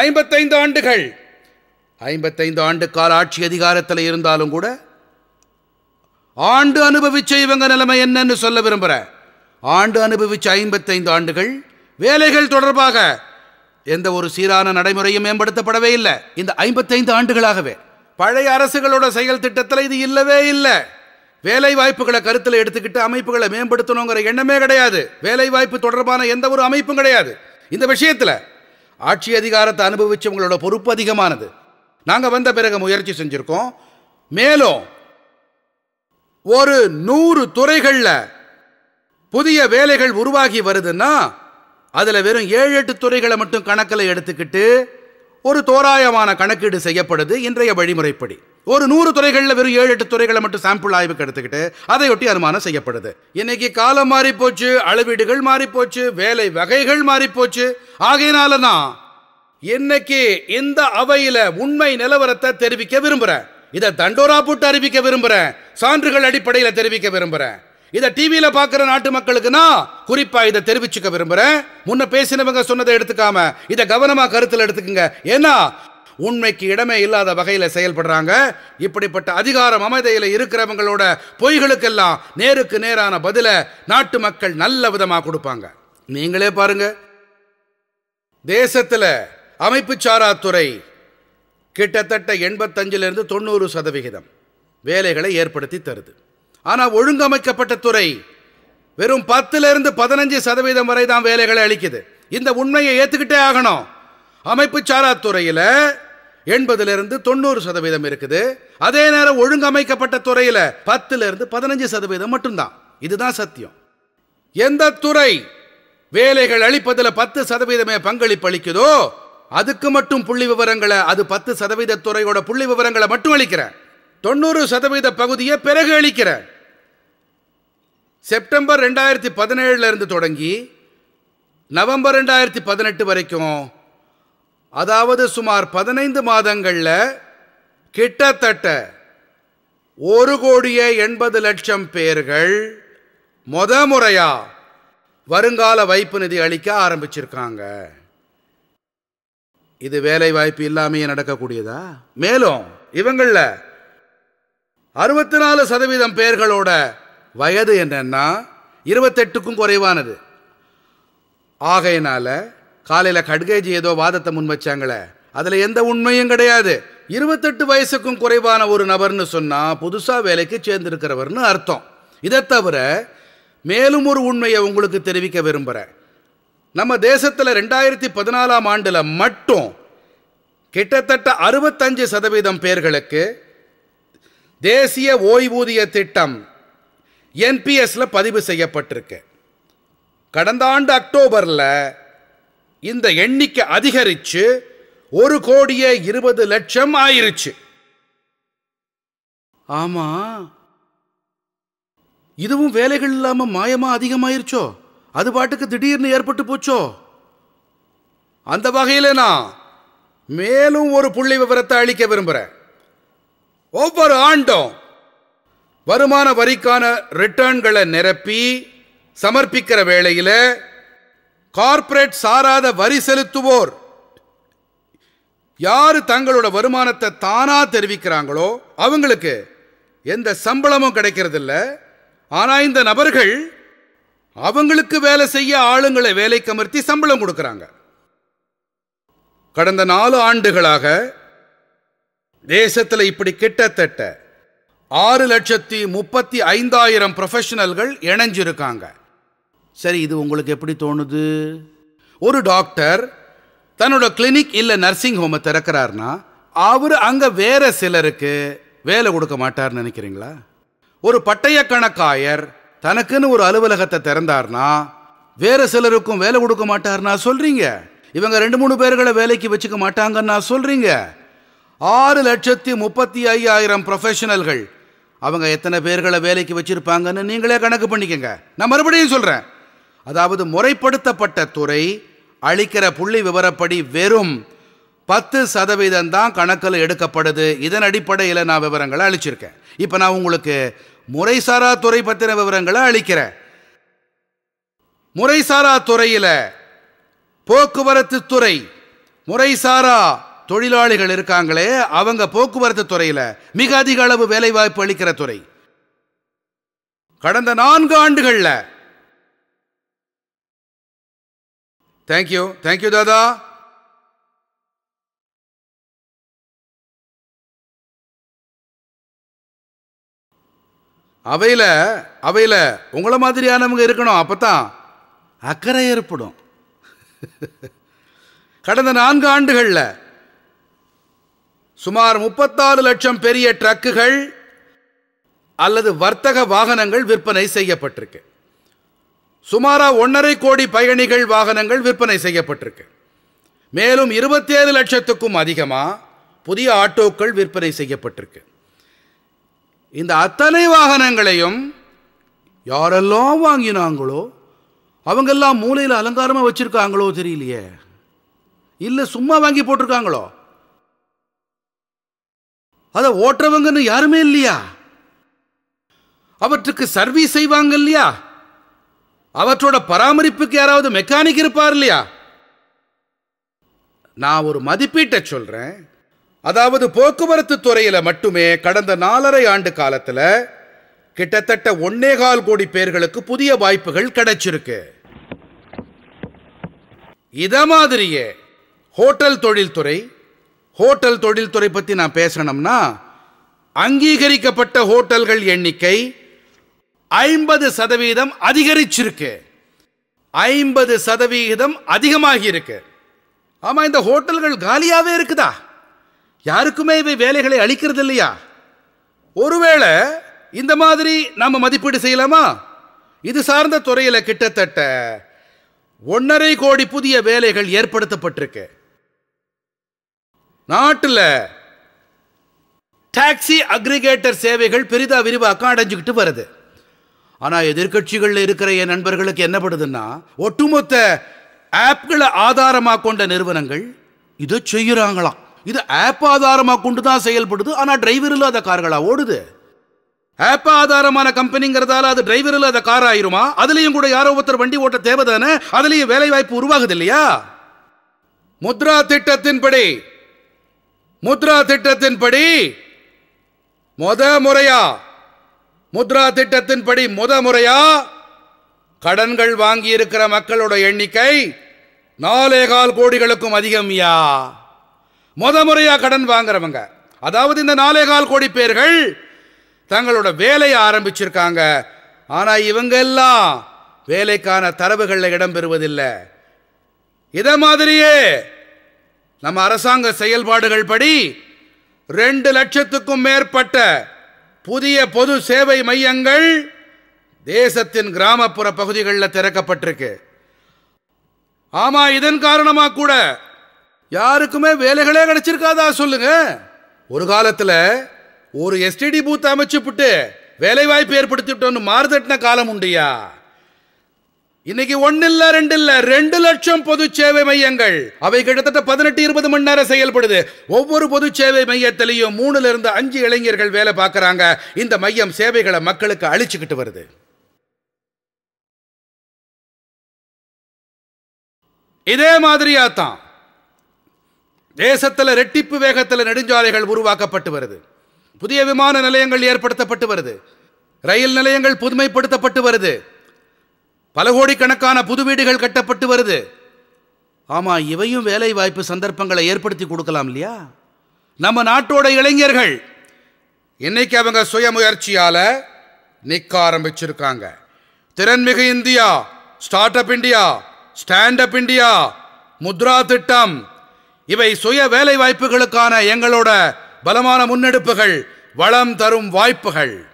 ஐம்பத்தைந்து ஆண்டுகள். ஐம்பத்தைந்து ஆண்டு கால ஆட்சி அதிகாரத்தில் இருந்தாலும் கூட ஆண்டு அனுபவிச்ச இவங்க நிலைமை என்னன்னு சொல்ல விரும்புகிறேன் ஆண்டு அனுபவிச்ச ஐம்பத்தைந்து ஆண்டுகள் வேலைகள் தொடர்பாக எந்த ஒரு சீரான நடைமுறையும் மேம்படுத்தப்படவே இல்லை. இந்த ஐம்பத்தைந்து ஆண்டுகளாகவே பழைய அரசுகளோட செயல் திட்டத்தில் இது இல்லவே இல்லை. வேலை வாய்ப்புகளை கருத்தில் எடுத்துக்கிட்டு அமைப்புகளை மேம்படுத்தணுங்கிற எண்ணமே கிடையாது. வேலை வாய்ப்பு தொடர்பான எந்த ஒரு அமைப்பும் கிடையாது. இந்த விஷயத்தில் ஆட்சி அதிகாரத்தை அனுபவித்தவங்களோட பொறுப்பு அதிகமானது. நாங்கள் வந்த பிறகு முயற்சி செஞ்சுருக்கோம். மேலும் ஒரு நூறு துறைகளில் புதிய வேலைகள் உருவாகி வருதுன்னா அதில் வெறும் ஏழு எட்டு துறைகளை மட்டும் கணக்கில் எடுத்துக்கிட்டு ஒரு தோராயமான கணக்கீடு செய்யப்படுது இன்றைய வழிமுறைப்படி. ஒரு நூறு துறைகளில் வெறும் ஏழு எட்டு துறைகளை மட்டும் சாம்பிள் ஆய்வுக்கு எடுத்துக்கிட்டு அதையொட்டி அனுமானம் செய்யப்படுது. இன்னைக்கு காலம் மாறி போச்சு அளவீடுகள் மாறி போச்சு வேலை வகைகள் மாறி போச்சு ஆகையினால தான் இன்னைக்கு இந்த அவையில உண்மை நிலவரத்தை தெரிவிக்க விரும்புறேன். இதை தண்டோரா போட்டு அறிவிக்க விரும்புறேன். சான்றுகள் அடிப்படையில் தெரிவிக்க விரும்புறேன். இதை டிவியில பார்க்குற நாட்டு மக்களுக்குன்னா குறிப்பா இதை தெரிவிச்சுக்க விரும்புறேன். முன்ன பேசினவங்க சொன்னதை எடுத்துக்காம இதை கவனமா கருத்தில் எடுத்துக்கங்க. ஏன்னா உண்மைக்கு இடமே இல்லாத வகையில் செயல்படுறாங்க. இப்படிப்பட்ட அதிகாரம் அமைதியில் இருக்கிறவங்களோட பொய்களுக்கெல்லாம் நேருக்கு நேரான பதில நாட்டு மக்கள் நல்ல விதமாக கொடுப்பாங்க. நீங்களே பாருங்க. தேசத்தில் அமைப்பு சாராத்துறை கிட்டத்தட்ட எண்பத்தஞ்சிலிருந்து தொண்ணூறு சதவிகிதம் வேலைகளை ஏற்படுத்தி தருது. ஆனால் ஒழுங்கமைக்கப்பட்ட துறை வெறும் பத்திலிருந்து பதினஞ்சு சதவீதம் வரை தான் வேலைகளை அளிக்குது. இந்த உண்மையை ஏற்றுக்கிட்டே ஆகணும். அமைப்பு சாரா துறையில் எண்பதுலேருந்து தொண்ணூறு சதவீதம் இருக்குது. அதே நேரம் ஒழுங்கமைக்கப்பட்ட துறையில் பத்துலேருந்து பதினஞ்சு சதவீதம் மட்டும்தான். இதுதான் சத்தியம். எந்த துறை வேலைகள் அளிப்பதில் பத்து சதவீதமே பங்களிப்பு அளிக்குதோ அதுக்கு மட்டும் புள்ளி விவரங்களை அது பத்து சதவீத துறையோட புள்ளி விவரங்களை மட்டும் அளிக்கிறேன் தொண்ணூறு சதவீத பகுதியை பிறகு அளிக்கிறேன் செப்டம்பர் ரெண்டாயிரத்தி பதினேழுல இருந்து தொடங்கி நவம்பர் ரெண்டாயிரத்தி பதினெட்டு வரைக்கும் அதாவது சுமார் பதினைந்து மாதங்களில் கிட்டத்தட்ட ஒரு கோடியே எண்பது லட்சம் பேர்கள் முத முறையாக வருங்கால வைப்பு நிதி அளிக்க ஆரம்பிச்சிருக்காங்க. இது வேலை வாய்ப்பு இல்லாமையே நடக்கக்கூடியதா? மேலும் இவங்களில் அறுபத்தி நாலு சதவீதம் பேர்களோட வயது என்னன்னா இருபத்தெட்டுக்கும் குறைவானது. ஆகையினால காலையில் கட்கேஜி ஏதோ வாதத்தை முன் வச்சாங்களே. அதில் எந்த உண்மையும் கிடையாது. இருபத்தெட்டு வயசுக்கும் குறைவான ஒரு நபர்னு சொன்னால் புதுசாக வேலைக்கு சேர்ந்திருக்கிறவர்னு அர்த்தம். இதை தவிர மேலும் ஒரு உண்மையை உங்களுக்கு தெரிவிக்க விரும்புகிறேன் நம்ம தேசத்தில் ரெண்டாயிரத்தி பதினாலாம் ஆண்டில் மட்டும் கிட்டத்தட்ட அறுபத்தஞ்சு சதவீதம் பேர்களுக்கு தேசிய ஓய்வூதிய திட்டம் என்பிஎஸ்ல பதிவு செய்யப்பட்டிருக்கு. கடந்த ஆண்டு அக்டோபரில் இந்த எண்ணிக்கை அதிகரிச்சு ஒரு கோடியே இருபது லட்சம் ஆயிருச்சு. ஆமா. இதுவும் வேலைகள் இல்லாம மாயமா அதிகமாயிருச்சோ? அது பாட்டுக்கு திடீர்னு ஏற்பட்டு போச்சோ? அந்த வகையில நான் மேலும் ஒரு புள்ளி விவரத்தை அளிக்க விரும்புகிறேன் ஒவ்வொரு ஆண்டும் வருமான வரிக்கான ரிட்டர்ன்களை நிரப்பி சமர்ப்பிக்கிற வேளையில் கார்ப்பரேட் சாராத வரி செலுத்துவோர். யார் தங்களோட வருமானத்தை தானா தெரிவிக்கிறாங்களோ அவங்களுக்கு எந்த சம்பளமும் கிடைக்கிறதில்ல. ஆனால் இந்த நபர்கள் அவங்களுக்கு வேலை செய்ய ஆளுங்களை வேலைக்கு அமர்த்தி சம்பளம் கொடுக்குறாங்க. கடந்த நாலு ஆண்டுகளாக தேசத்தில் இப்படி கிட்டத்தட்ட ஆறு லட்சத்தி முப்பத்தி ஐந்தாயிரம் ப்ரொஃபஷனல்கள் இணைஞ்சிருக்காங்க. சரி இது உங்களுக்கு எப்படி தோணுது? ஒரு டாக்டர் தன்னோட கிளினிக் இல்லை நர்சிங் ஹோமை திறக்கிறார்னா அவர் அங்கே வேற சிலருக்கு வேலை கொடுக்க மாட்டார்னு நினைக்கிறீங்களா? ஒரு பட்டய கணக்காயர் தனக்குன்னு ஒரு அலுவலகத்தை திறந்தார்னா வேற சிலருக்கும் வேலை கொடுக்க மாட்டார்னா சொல்றீங்க. இவங்க ரெண்டு மூணு பேர்களை வேலைக்கு வச்சுக்க மாட்டாங்கன்னா சொல்றீங்க. ஆறு லட்சத்தி முப்பத்தி ஐயாயிரம் ப்ரொஃபஷனல்கள் அவங்க எத்தனை பேர்களை வேலைக்கு வச்சிருப்பாங்கன்னு நீங்களே கணக்கு பண்ணிக்கங்க. நான் மறுபடியும் சொல்றேன். அதாவது முறைப்படுத்தப்பட்ட துறை அளிக்கிற புள்ளி விவரப்படி வெறும் பத்து சதவீதம் தான் கணக்கில் எடுக்கப்படுது. இதன் அடிப்படையில் நான் விவரங்களை அளிச்சிருக்கேன். இப்போ நான் உங்களுக்கு முறைசாரா துறை பற்றின விவரங்களை அளிக்கிறேன். முறைசாரா துறையில் போக்குவரத்து துறை முறைசாரா தொழிலாளிகள் இருக்காங்களே அவங்க போக்குவரத்து துறையில் மிக அதிக அளவு வேலைவாய்ப்பு அளிக்கிற துறை. கடந்த நான்கு ஆண்டுகளில் தேங்க்யூ தேங்க்யூ தாதா அவையில் அவையில் உங்களை மாதிரியானவங்க இருக்கணும் அப்போ தான் அக்கறை ஏற்படும். கடந்த நான்கு ஆண்டுகளில் சுமார் முப்பத்தாறு லட்சம் பெரிய ட்ரக்குகள் அல்லது வர்த்தக வாகனங்கள் விற்பனை செய்யப்பட்டிருக்கு. சுமாரா ஒன்றரை கோடி பயணிகள் வாகனங்கள் விற்பனை செய்யப்பட்டிருக்கு. மேலும் இருபத்தேழு லட்சத்துக்கும் அதிகமாக புதிய ஆட்டோக்கள் விற்பனை செய்யப்பட்டிருக்கு. இந்த அத்தனை வாகனங்களையும் யாரெல்லாம் வாங்கினாங்களோ அவங்கெல்லாம் மூலையில் அலங்காரமாக வச்சுருக்காங்களோ தெரியலையே. இல்லை சும்மா வாங்கி போட்டிருக்காங்களோ? அதை ஓட்டுறவங்கன்னு யாருமே இல்லையா? அவற்றுக்கு சர்வீஸ் செய்வாங்க இல்லையா? அவற்றோட பராமரிப்புக்கு யாராவது மெக்கானிக் இருப்பார் இல்லையா? நான் ஒரு மதிப்பீட்டை சொல்றேன். அதாவது போக்குவரத்து துறையில் மட்டுமே கடந்த நாலரை ஆண்டு காலத்தில் கிட்டத்தட்ட ஒன்னேகால் கோடி பேர்களுக்கு புதிய வாய்ப்புகள் கிடைச்சிருக்கு. இத மாதிரியே ஹோட்டல் தொழில்துறை ஹோட்டல் தொழில்துறை பற்றி நான் பேசணும்னா அங்கீகரிக்கப்பட்ட ஹோட்டல்கள் எண்ணிக்கை ஐம்பது சதவீதம் அதிகரிச்சிருக்கு. ஐம்பது சதவீதம் அதிகமாகி இருக்கு ஆமா இந்த ஹோட்டல்கள் காலியாவே இருக்குதா? யாருக்குமே இவை வேலைகளை அளிக்கிறது இல்லையா ஒருவேளை இந்த மாதிரி நாம மதிப்பீடு செய்யலாமா? இது சார்ந்த துறையில கிட்டத்தட்ட ஒன்றரை கோடி புதிய வேலைகள் ஏற்படுத்தப்பட்டிருக்கு. நாட்டில் டாக்ஸி அக்ரிகேட்டர் சேவைகள் பெரிதா விரிவாக்கம் அடைஞ்சுக்கிட்டு வருது. ஆனால் எதிர்கட்சிகளில் இருக்கிற என் நண்பர்களுக்கு என்ன படுதுன்னா ஒட்டுமொத்த ஆப்களை ஆதாரமாக கொண்ட நிறுவனங்கள் இதை செய்கிறாங்களாம் இது ஆப் ஆதாரமாக கொண்டு தான் செயல்படுது ஆனால் டிரைவர் இல்லாத கார்களாக ஓடுது. ஆப் ஆதாரமான கம்பெனிங்கிறதால அது டிரைவர் இல்லாத கார் ஆயிருமா? அதுலேயும் கூட யாரோ ஒருத்தர் வண்டி ஓட்ட தேவைதானே? அதுலேயும் வேலை வாய்ப்பு உருவாகுது இல்லையா? முத்ரா திட்டத்தின்படி முத்ரா திட்டத்தின்படி முத முறையா முத்ரா திட்டத்தின்படி முத முறையா கடன்கள் வாங்கி இருக்கிற மக்களோட எண்ணிக்கை நாலேகால் கோடிகளுக்கும் அதிகம் யா. முத முறையா கடன் வாங்குறவங்க அதாவது இந்த நாலேகால் கோடி பேர்கள் தங்களோட வேலையை ஆரம்பிச்சிருக்காங்க. ஆனா இவங்க எல்லாம் வேலைக்கான தரவுகளில் இடம்பெறுவதில்லை இதை மாதிரியே நம்ம அரசாங்க செயல்பாடுகள் படி ரெண்டு லட்சத்துக்கும் மேற்பட்ட புதிய பொது சேவை மையங்கள் தேசத்தின் கிராமப்புற பகுதிகளில் திறக்கப்பட்டிருக்கு. ஆமா இதன் காரணமாக கூட யாருக்குமே வேலைகளே கிடைச்சிருக்காதா சொல்லுங்க. ஒரு காலத்தில் ஒரு எஸ்டிடி பூத் அமைச்சு விட்டு வேலைவாய்ப்பு ஏற்படுத்திட்டோம்னு மாறுதட்டின காலம் உண்டியா? இன்னைக்கு ஒன்னு இல்ல ரெண்டு இல்ல ரெண்டு லட்சம் பொது சேவை மையங்கள். அவை கிட்டத்தட்ட பதினெட்டு இருபது மணி நேரம் செயல்படுது. ஒவ்வொரு பொது சேவை மையத்திலையும் மூணுல இருந்து அஞ்சு இளைஞர்கள் வேலை பார்க்கறாங்க. இந்த மையம் சேவைகளை மக்களுக்கு அழிச்சுக்கிட்டு வருது. இதே மாதிரியா தான் தேசத்துல ரெட்டிப்பு வேகத்தில் நெடுஞ்சாலைகள் உருவாக்கப்பட்டு வருது. புதிய விமான நிலையங்கள் ஏற்படுத்தப்பட்டு வருது. ரயில் நிலையங்கள் புதுமைப்படுத்தப்பட்டு வருது. பல கோடிக்கணக்கான புது வீடுகள் கட்டப்பட்டு வருது. ஆமாம் இவையும் வேலை வாய்ப்பு சந்தர்ப்பங்களை ஏற்படுத்தி கொடுக்கலாம் இல்லையா? நம்ம நாட்டோட இளைஞர்கள் இன்னைக்கு அவங்க சுயமுயற்சியால் நிக்க ஆரம்பிச்சிருக்காங்க. திறன்மிகு India start up India stand up India Mudra திட்டம் இவை சுய வேலை வாய்ப்புகளுக்கான எங்களோட பலமான முன்னெடுப்புகள் வளம் தரும் வாய்ப்புகள்.